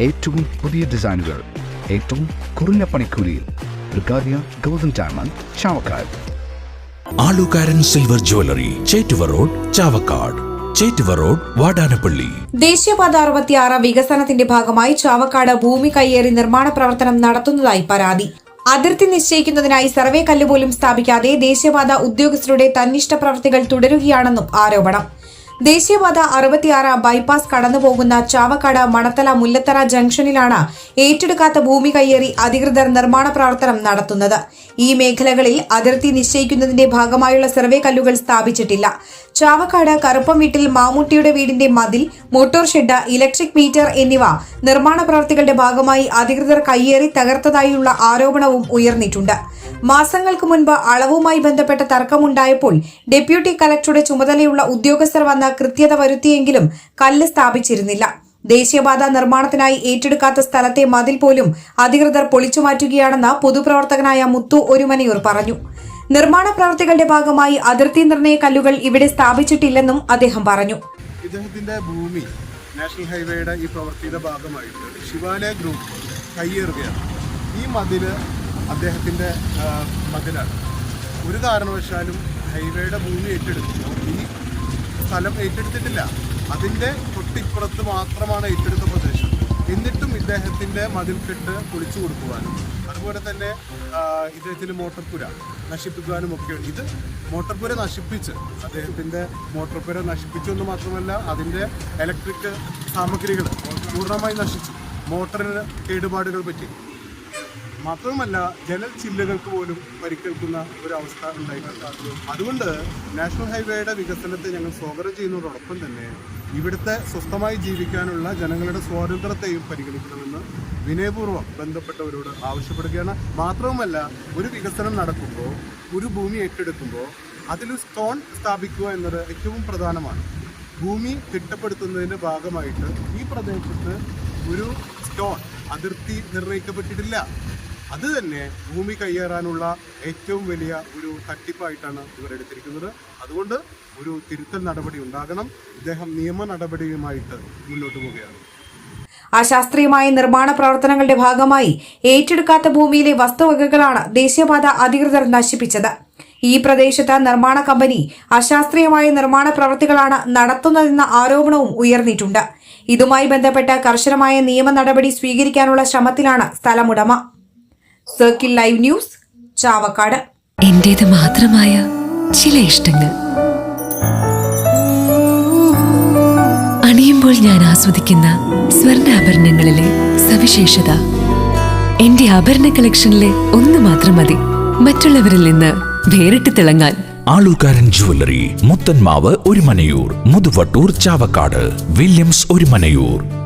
ഏറ്റവും പുതിയ ഡിസൈനുകൾ ഏറ്റവും കുറഞ്ഞ പണിക്കൂലിയിൽ ബ്രിഗാദിയ golden diamond Chavakkad. Alukaran silver jewellery Chettuva road Chavakkad. Chettuva road Vadanappally. ദേശീയപാത അറുപത്തിയാറ് വികസനത്തിന്റെ ഭാഗമായി ചാവക്കാട് ഭൂമി കയ്യേറി നിർമ്മാണ പ്രവർത്തനം നടത്തുന്നതായി പരാതി. അതിർത്തി നിശ്ചയിക്കുന്നതിനായി സർവേ കല്ലുപോലും സ്ഥാപിക്കാതെ ദേശീയപാത ഉദ്യോഗസ്ഥരുടെ തന്നിഷ്ട പ്രവൃത്തികൾ തുടരുകയാണെന്നും ആരോപണം. ദേശീയപാത അറുപത്തിയാറ് ബൈപ്പാസ് കടന്നുപോകുന്ന ചാവക്കാട് മണത്തല മുല്ലത്തറ ജംഗ്ഷനിലാണ് ഏറ്റെടുക്കാത്ത ഭൂമി കയ്യേറി അധികൃതർ നിർമ്മാണ പ്രവർത്തനം നടത്തുന്നത്. ഈ മേഖലകളിൽ അതിർത്തി നിശ്ചയിക്കുന്നതിന്റെ ഭാഗമായുള്ള സർവേ കല്ലുകൾ സ്ഥാപിച്ചിട്ടില്ല. ചാവക്കാട് കറുപ്പം വീട്ടിൽ മാമൂട്ടിയുടെ വീടിന്റെ മതിൽ മോട്ടോർ ഷെഡ് ഇലക്ട്രിക് മീറ്റർ എന്നിവ നിർമ്മാണ പ്രവർത്തികളുടെ ഭാഗമായി അധികൃതർ കയ്യേറി തകർത്തതായുള്ള ആരോപണവും ഉയർന്നിട്ടുണ്ട്. മാസങ്ങൾക്ക് മുൻപ് അളവുമായി ബന്ധപ്പെട്ട തർക്കമുണ്ടായപ്പോൾ ഡെപ്യൂട്ടി കലക്ടറുടെ ചുമതലയുള്ള ഉദ്യോഗസ്ഥർ വന്ന് കൃത്യത വരുത്തിയെങ്കിലും കല്ല് സ്ഥാപിച്ചിരുന്നില്ല. ദേശീയപാത നിർമ്മാണത്തിനായി ഏറ്റെടുക്കാത്ത സ്ഥലത്തെ മതിൽ പോലും അധികൃതർ പൊളിച്ചുമാറ്റുകയാണെന്ന് പൊതുപ്രവർത്തകനായ മുത്തു ഒരുമനയൂർ പറഞ്ഞു. നിർമ്മാണ പ്രവൃത്തികളുടെ ഭാഗമായി അതിർത്തി നിർണയ കല്ലുകൾ ഇവിടെ സ്ഥാപിച്ചിട്ടില്ലെന്നും അദ്ദേഹം പറഞ്ഞു. ഇദ്ദേഹത്തിന്റെ ഭൂമി നാഷണൽ ഹൈവേയുടെ ഈ പ്രവൃത്തിയുടെ ഭാഗമായിട്ട് ശിവാലയ ഗ്രൂപ്പ് കയ്യേറുകയാണ് ഈ മതിൽ അദ്ദേഹത്തിന്റെ മതിലാണ്. ഒരു കാരണവശാലും ഹൈവേയുടെ ഭൂമി ഏറ്റെടുക്കുമ്പോൾ ഈ സ്ഥലം ഏറ്റെടുത്തിട്ടില്ല. അതിന്റെ തൊട്ടിപ്പുറത്ത് മാത്രമാണ് ഏറ്റെടുത്ത പ്രദേശം. എന്നിട്ടും ഇദ്ദേഹത്തിന്റെ മതിൽ കെട്ട് പൊളിച്ചു കൊടുക്കുവാനും അതുപോലെ തന്നെ ഇദ്ദേഹത്തിന് മോട്ടർപുര നശിപ്പിക്കുവാനും ഒക്കെ ഇത് മോട്ടർപുര നശിപ്പിച്ച് അദ്ദേഹത്തിന്റെ മോട്ടർപുര നശിപ്പിച്ചു എന്ന് മാത്രമല്ല അതിന്റെ ഇലക്ട്രിക് സാമഗ്രികൾ പൂർണമായി നശിച്ചു. മോട്ടറിന് കേടുപാടുകൾ പറ്റി. മാത്രവുമല്ല ജനൽ ചില്ലുകൾക്ക് പോലും പരിക്കേൽക്കുന്ന ഒരു അവസ്ഥ ഉണ്ടായിട്ടുണ്ട് അതുകൊണ്ട് നാഷണൽ ഹൈവേയുടെ വികസനത്തെ ഞങ്ങൾ സ്വാഗതം ചെയ്യുന്നതോടൊപ്പം തന്നെ ഇവിടുത്തെ സ്വസ്ഥമായി ജീവിക്കാനുള്ള ജനങ്ങളുടെ സ്വാതന്ത്ര്യത്തെയും പരിഗണിക്കണമെന്ന് വിനയപൂർവം ബന്ധപ്പെട്ടവരോട് ആവശ്യപ്പെടുകയാണ്. മാത്രവുമല്ല ഒരു വികസനം നടക്കുമ്പോൾ ഒരു ഭൂമി ഏറ്റെടുക്കുമ്പോൾ അതിൽ സ്റ്റോൺ സ്ഥാപിക്കുക എന്നത് ഏറ്റവും പ്രധാനമാണ്. ഭൂമി തിട്ടപ്പെടുത്തുന്നതിന്റെ ഭാഗമായിട്ട് ഈ പ്രദേശത്ത് ഒരു സ്റ്റോൺ അതിർത്തി നിർണയിക്കപ്പെട്ടിട്ടില്ല. അത് തന്നെ ഭൂമി കയ്യേറാനുള്ള ഏറ്റവും വലിയ ഒരു തട്ടിപ്പായിട്ടാണ് ഇവർ എടുത്തിരിക്കുന്നത്. അതുകൊണ്ട് ഒരു തിരുത്തൽ നടപടി ഉണ്ടാകണം. ഇദ്ദേഹം നിയമ നടപടിയുമായിട്ട് മുന്നോട്ട് പോവുകയാണ്. അശാസ്ത്രീയമായ നിർമ്മാണ പ്രവർത്തനങ്ങളുടെ ഭാഗമായി ഏറ്റെടുക്കാത്ത ഭൂമിയിലെ വസ്തുവകകളാണ് ദേശീയപാത അധികൃതർ നശിപ്പിച്ചത്. ഈ പ്രദേശത്ത് നിർമ്മാണ കമ്പനി അശാസ്ത്രീയമായ നിർമ്മാണ പ്രവൃത്തികളാണ് നടത്തുന്നതെന്ന ആരോപണവും ഉയർന്നിട്ടുണ്ട്. ഇതുമായി ബന്ധപ്പെട്ട കർശനമായ നിയമ നടപടി സ്വീകരിക്കാനുള്ള ശ്രമത്തിലാണ് സ്ഥലമുടമ. Circle live news Chavakkad. എന്റേത് മാത്രമായ ചില ഇഷ്ടങ്ങൾ. അണിയുമ്പോൾ ഞാൻ ആസ്വദിക്കുന്ന സ്വർണാഭരണങ്ങളിലെ സവിശേഷത. എന്റെ ആഭരണ കളക്ഷനിലെ ഒന്ന് മാത്രം മതി. മറ്റുള്ളവരിൽ നിന്ന് വേറിട്ട് തിളങ്ങാൻ. Alukaran jewellery Muthanmavu Orumanayur Muthuvattoor Chavakkad Williams Orumanayur